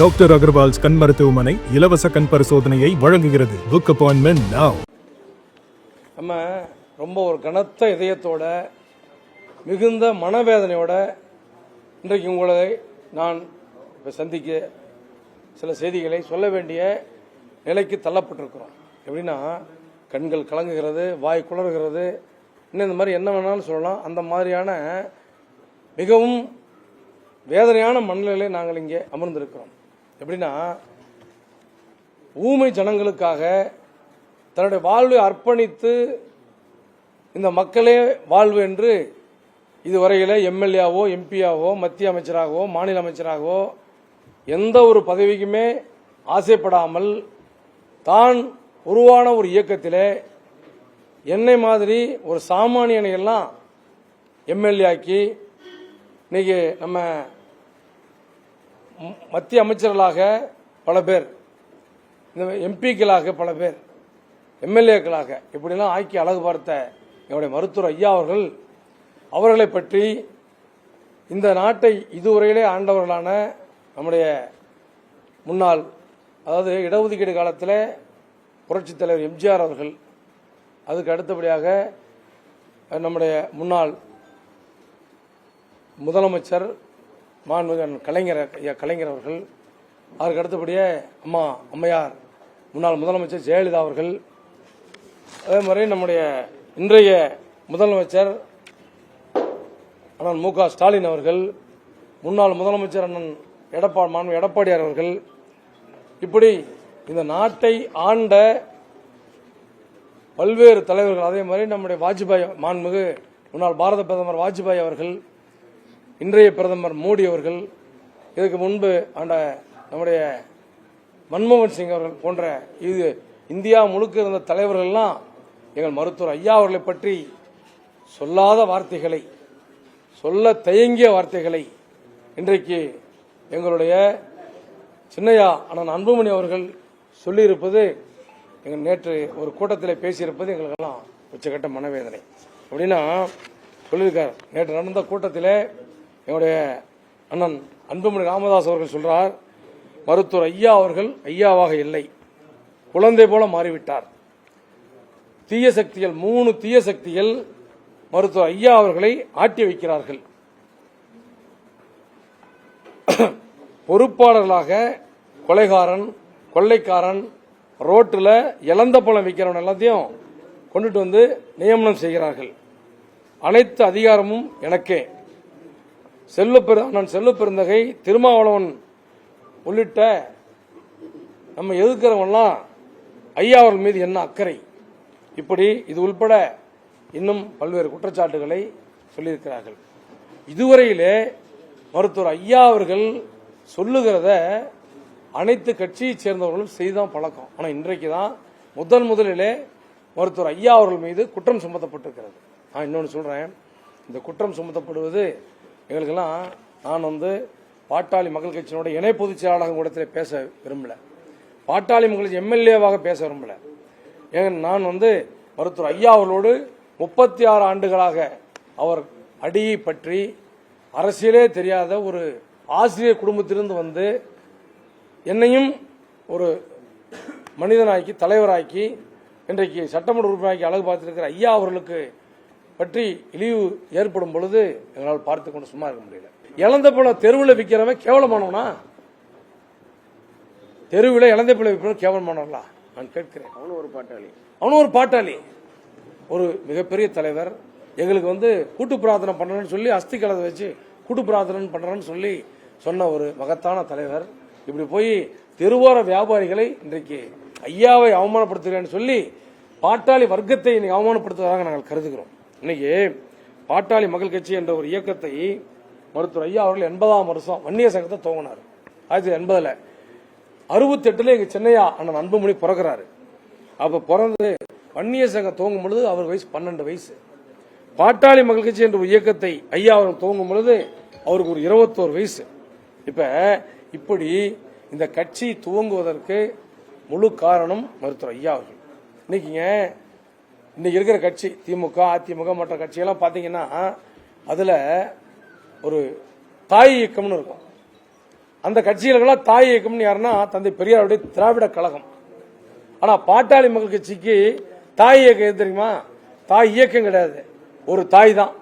Doctor Agarwal's கண் மருத்துவமனை இலவச கண் பரிசோதனையை வழங்குகிறது. Book appointment now. நம்ம ரொம்ப ஒரு கனத்த இதயத்தோட மிகுந்த மனவேதனையோட இன்றைக்கு உங்களை நான் இப்போ சந்திக்க சில செய்திகளை சொல்ல வேண்டிய நிலைக்கு தள்ளப்பட்டிருக்கிறோம். எப்படின்னா கண்கள் கலங்குகிறது வாய் குளறுகிறது. இன்னும் இந்த மாதிரி என்ன வேணாலும் சொல்லலாம். அந்த மாதிரியான மிகவும் வேதனையான மனநிலையில் நாங்கள் இங்கே அமர்ந்திருக்கிறோம். எப்படின்னா ஊமை ஜனங்களுக்காக தன்னுடைய வாழ்வை அர்ப்பணித்து இந்த மக்களே வாழ்வு என்று இதுவரையில் எம்எல்ஏவோ எம்பியாவோ மத்திய அமைச்சராகவோ மாநில அமைச்சராகவோ எந்த ஒரு பதவிக்குமே ஆசைப்படாமல் தான் உருவான ஒரு இயக்கத்திலே என்னை மாதிரி ஒரு சாமானியனை எல்லாம் எம்எல்ஏ ஆக்கி இன்னைக்கு நம்ம மத்திய அமைச்சர்களாக பல பேர் இந்த எம்பிக்களாக பல பேர் எம்எல்ஏக்களாக இப்படிலாம் ஆக்கி அழகு பார்த்த என்னுடைய மருத்துவர் ஐயா அவர்கள் அவர்களை பற்றி இந்த நாட்டை இதுவரையிலே ஆண்டவர்களான நம்முடைய முன்னாள் அதாவது இடஒதுக்கீடு காலத்தில் புரட்சித் தலைவர் எம்ஜிஆர் அவர்கள் அதுக்கு அடுத்தபடியாக நம்முடைய முன்னாள் முதலமைச்சர் மாண்புமிகு கலைஞர் ஐயா கலைஞர் அவர்கள் அதற்கு அடுத்தபடியே அம்மா அம்மையார் முன்னாள் முதலமைச்சர் ஜெயலலிதா அவர்கள் அதே மாதிரி நம்முடைய இன்றைய முதலமைச்சர் அண்ணன் மு க ஸ்டாலின் அவர்கள் முன்னாள் முதலமைச்சர் அண்ணன் எடப்பா மாண்பு எடப்பாடியார் அவர்கள் இப்படி இந்த நாட்டை ஆண்ட பல்வேறு தலைவர்கள் அதே மாதிரி நம்முடைய வாஜ்பாய் மாண்புமிகு முன்னாள் பாரத பிரதமர் வாஜ்பாய் அவர்கள் இன்றைய பிரதமர் மோடி அவர்கள் இதுக்கு முன்பு ஆண்ட நம்முடைய மன்மோகன் சிங் அவர்கள் போன்ற இது இந்தியா முழுக்க இருந்த தலைவர்கள்லாம் எங்கள் மருத்துவர் ஐயா அவர்களை பற்றி சொல்லாத வார்த்தைகளை சொல்ல தயங்கிய வார்த்தைகளை இன்றைக்கு எங்களுடைய சின்னையா அண்ணன் அன்புமணி அவர்கள் சொல்லியிருப்பது எங்கள் நேற்று ஒரு கூட்டத்தில் பேசியிருப்பது எங்களுக்கெல்லாம் உச்சகட்ட மனவேதனை. அப்படின்னா சொல்லியிருக்கார். நேற்று நடந்த கூட்டத்தில் என்னுடைய அண்ணன் அன்புமணி ராமதாஸ் அவர்கள் சொல்றார் மருத்துவர் ஐயா அவர்கள் ஐயாவாக இல்லை. குழந்தை போல மாறிவிட்டார். தீய சக்திகள் மூணு தீய சக்திகள் மருத்துவர் ஐயா அவர்களை ஆட்டி வைக்கிறார்கள். பொறுப்பாளர்களாக கொலைகாரன் கொள்ளைக்காரன் ரோட்டில் இழந்த பழம் விற்கிறவன் எல்லாத்தையும் கொண்டுட்டு வந்து நியமனம் செய்கிறார்கள். அனைத்து அதிகாரமும் எனக்கே. செல்லப்பெரு அண்ணன் செல்லப்பெருந்தகை பெருந்தகை திருமாவளவன் உள்ளிட்ட நம்ம எதிர்க்கிறவங்கலாம் ஐயா அவர்கள் மீது என்ன அக்கறை? இப்படி இது உள்பட இன்னும் பல்வேறு குற்றச்சாட்டுகளை சொல்லியிருக்கிறார்கள். இதுவரையிலே மருத்துவர் ஐயா அவர்கள் சொல்லுகிறத அனைத்து கட்சியைச் சேர்ந்தவர்களும் செய்தான் பழக்கம். ஆனால் இன்றைக்கு தான் முதன் முதலிலே மருத்துவர் ஐயா அவர்கள் மீது குற்றம் சுமத்தப்பட்டிருக்கிறது. நான் இன்னொன்று சொல்கிறேன் இந்த குற்றம் சுமத்தப்படுவது எங்களுக்கெல்லாம் நான் வந்து பாட்டாளி மக்கள் கட்சியினோட இணை பொதுச் செயலாளர் கூடத்தில் பேச விரும்பல. பாட்டாளி மக்கள் எம்எல்ஏவாக பேச விரும்பல. ஏன் நான் வந்து மருத்துவர் ஐயா அவர்களோடு முப்பத்தி ஆறு ஆண்டுகளாக அவர் அடியை பற்றி அரசியலே தெரியாத ஒரு ஆசிரியர் குடும்பத்திலிருந்து வந்து என்னையும் ஒரு மனிதனாக்கி தலைவராக்கி இன்றைக்கு சட்டமன்ற உறுப்பினராக்கி அழகு பார்த்துருக்கிற ஐயா அவர்களுக்கு பற்றி இழிவு ஏற்படும் பொழுது எங்களால் பார்த்து கொண்டு சும்மா இருக்க முடியல. இழந்த பழம் தெருவில் விற்கிறவன் கேவலமானவனா? தெருவில் இழந்த பழம் விற்கிறவன் கேவலமானவர்களா நான் கேட்கிறேன். அவனும் ஒரு பாட்டாளி. அவனும் ஒரு பாட்டாளி. ஒரு மிகப்பெரிய தலைவர். எங்களுக்கு வந்து கூட்டு பிரார்த்தனை பண்றேன்னு சொல்லி அஸ்தி கலதை வச்சு கூட்டு பிரார்த்தனை பண்றேன்னு சொல்லி சொன்ன ஒரு மகத்தான தலைவர். இப்படி போய் தெருவோர வியாபாரிகளை இன்றைக்கு ஐயாவை அவமானப்படுத்துகிறேன்னு சொல்லி பாட்டாளி வர்க்கத்தை இன்னைக்கு அவமானப்படுத்துவதாக நாங்கள் கருதுகிறோம். இன்னைக்கு பாட்டாளி மக்கள் கட்சி என்ற ஒரு இயக்கத்தை மருத்துவர் ஐயா அவர்கள் எண்பதாம் வருஷம் வன்னிய சங்கத்தை துவங்கினார். ஆயிரத்தி எண்பதுல அறுபத்தி எட்டுல எங்க சென்னையா அண்ணன் அன்புமணி பிறகுறாரு அப்ப பிறந்து வன்னிய சங்கம் துவங்கும் பொழுது அவர் வயசு பன்னெண்டு வயசு. பாட்டாளி மக்கள் கட்சி என்ற ஒரு இயக்கத்தை ஐயா அவர்கள் துவங்கும் பொழுது அவருக்கு ஒரு இருபத்தோரு வயசு. இப்ப இப்படி இந்த கட்சி துவங்குவதற்கு முழு காரணம் மருத்துவர் ஐயா அவர்கள். இன்னைக்குங்க இன்றைக்கி இருக்கிற கட்சி திமுக அதிமுக மற்ற கட்சியெல்லாம் பார்த்தீங்கன்னா அதுல ஒரு தாய் இயக்கம்னு இருக்கும். அந்த கட்சிகளுக்கெல்லாம் தாய் இயக்கம்னு யாருன்னா தந்தை பெரியாருடைய திராவிட கழகம். ஆனா பாட்டாளி மக்கள் கட்சிக்கு தாய் இயக்கம் எது தெரியுமா? தாய் இயக்கம் கிடையாது. ஒரு தாய் தான்.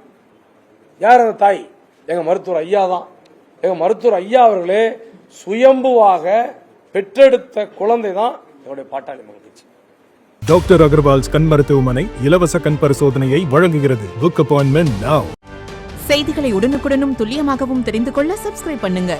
யார் அந்த தாய்? எங்க மருத்துவர் ஐயா தான். எங்க மருத்துவர் ஐயா அவர்களே சுயம்புவாக பெற்றெடுத்த குழந்தை தான் என்னுடைய பாட்டாளி மக்கள் கட்சி. டாக்டர் அகர்வால்ஸ் கண் மருத்துவமனை இலவச கண் பரிசோதனையை வழங்குகிறது. புக் அப்பாயின்மெண்ட் செய்திகளை உடனுக்குடனும் துல்லியமாகவும் தெரிந்து கொள்ள சப்ஸ்கிரைப் பண்ணுங்க.